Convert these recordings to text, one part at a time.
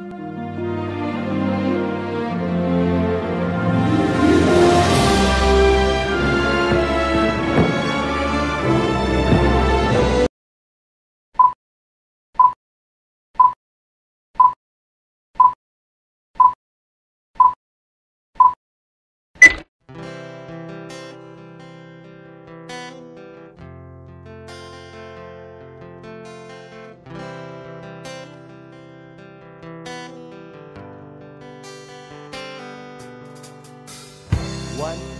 วัน คื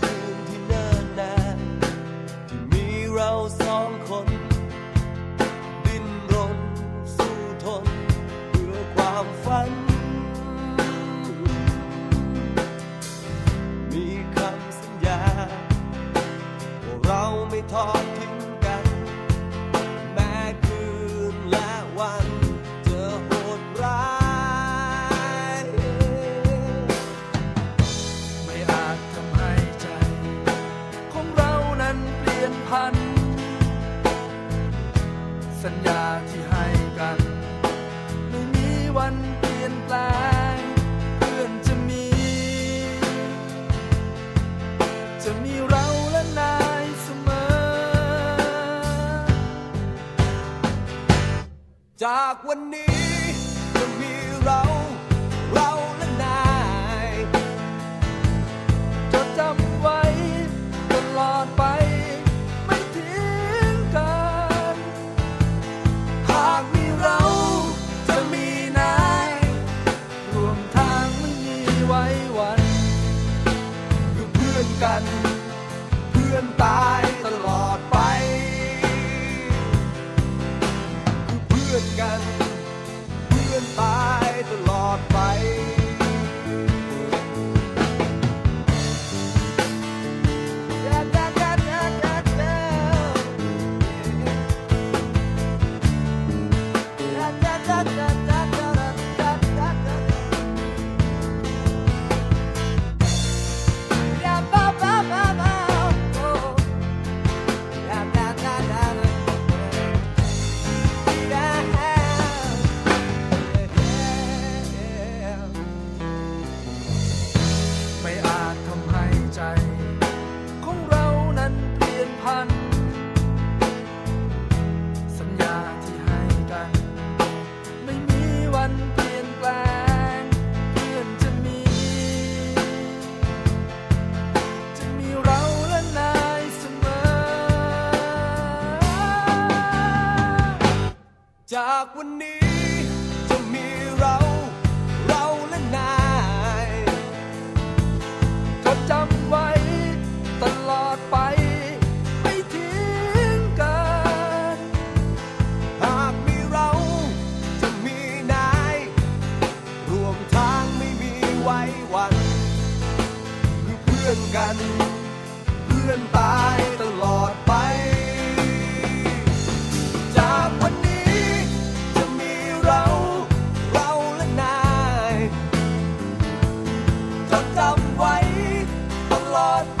จากวันนี้จะมีเราเรา ไว้วันคือเพื่อนกัน เพื่อนตายตลอดไป จากวันนี้จะมีเรา เราและนายจะจำไว้ตลอดไป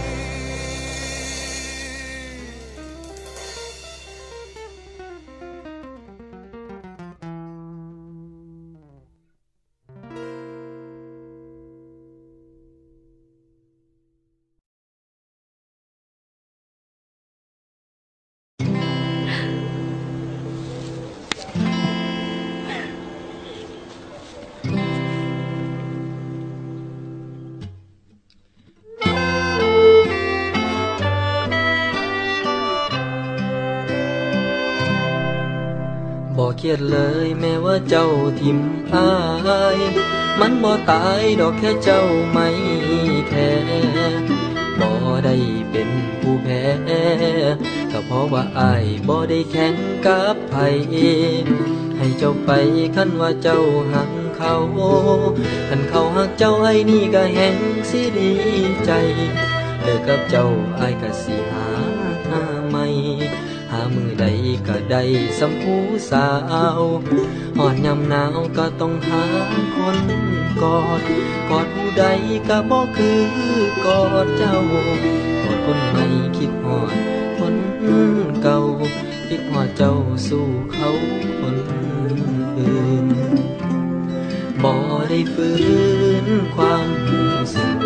เครียดเลยแม้ว่าเจ้าทิมอาย มันบ่ตายดอกแค่เจ้าไม่แค่บ่ได้เป็นผู้แพ้ก็เพราะว่าอายบ่ได้แข่งกับไผให้เจ้าไปคันว่าเจ้าหักเขาคันเขาหักเจ้าไอ้นี่ก็แหงสิดีใจเลิกกับเจ้าไอายก็สิหาใหม่ หามือใดก็ได้สำผู้สาวหอดยำหนาวก็ต้องหาคนกอด กอดผู้ใดก็บ่คือกอดเจ้ากอดคนใหม่คิดหอดคนเก่าคิดหอดเจ้าสู้เขาคนอื่นบ่ได้ฟื้นความรู้สึก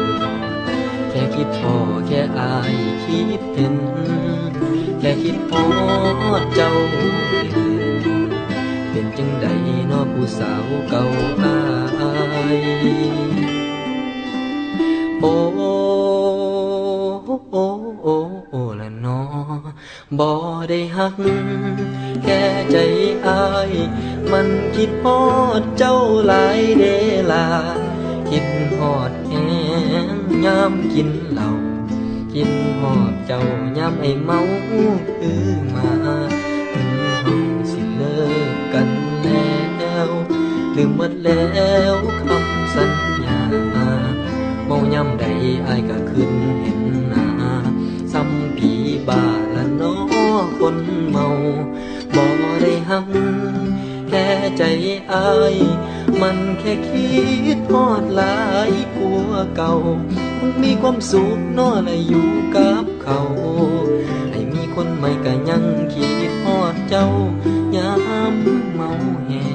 แค่คิดพอแค่อายคิดเห็น ค่คิดพอดเจ้าเล่นเป็นจังใดเนอผู้สาวเก่าอายโอ้โอ้โอ้โอ้ละเนอบ่ได้หักแค่ใจอาย มันคิดฮอดเจ้าหลายเดลา คิดฮอดแหงยามกินเหล้า คิดฮอดเจ้ายามไอ้เมาคือมาถึงห้องสิเลิกกันแล้วลืมหมดแล้วคำสัญญาเมายามใดอายก็ขึ้นเห็นหน้าซ้ำผีบ้าละเน้อคนเมาบ่ได้หักแค่ใจอาย มันแค่คิดทอดหลายกลัวเก่าคงมีความสุขเนอและอยู่กับเขาให้มีคนใหม่ก็ยังคิดทอดเจ้ายามเมาแหง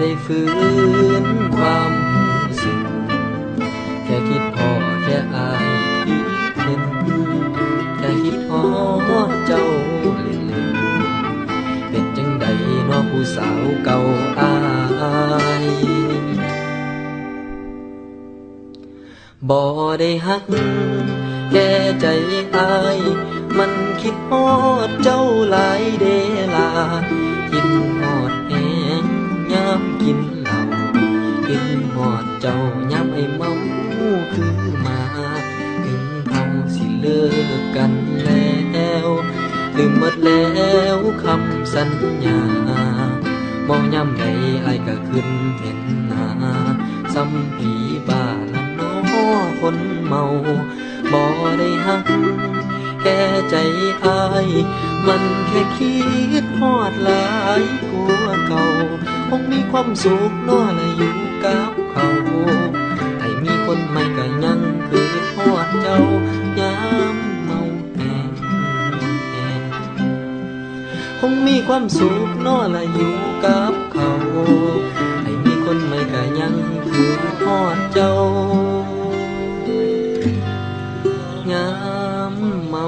ได้ฟื้นความรู้สึกแค่คิดพอแค่อายคิดเห็นแค่คิดฮอเจ้าเล่นเป็นจังใดน้อผู้สาวเก่าอายบ่ได้หักแค่ใจอาย มันคิดฮอดเจ้าหลายเดลา เจ้ายามไอ้เมาคือมาถึงเฮาสิเลิกกันแล้วลืมหมดแล้วคำสัญญามองย่ำใดไอ้ก็ขึ้นเห็นหน้าซ้ำผีบ้าละน้อคนเมาบ่ได้หักแค่ใจอาย มันแค่คิดฮอดหลายกลัวเก่า คงมีความสุขน้อและอยู่กับ เขาให้มีคนใหม่ก็ยังคือทอดเจ้ายามเมาแห้งคงมีความสุขนอละอยู่กับเขาให้มีคนใหม่ก็ยังคือทอดเจ้ายามเมา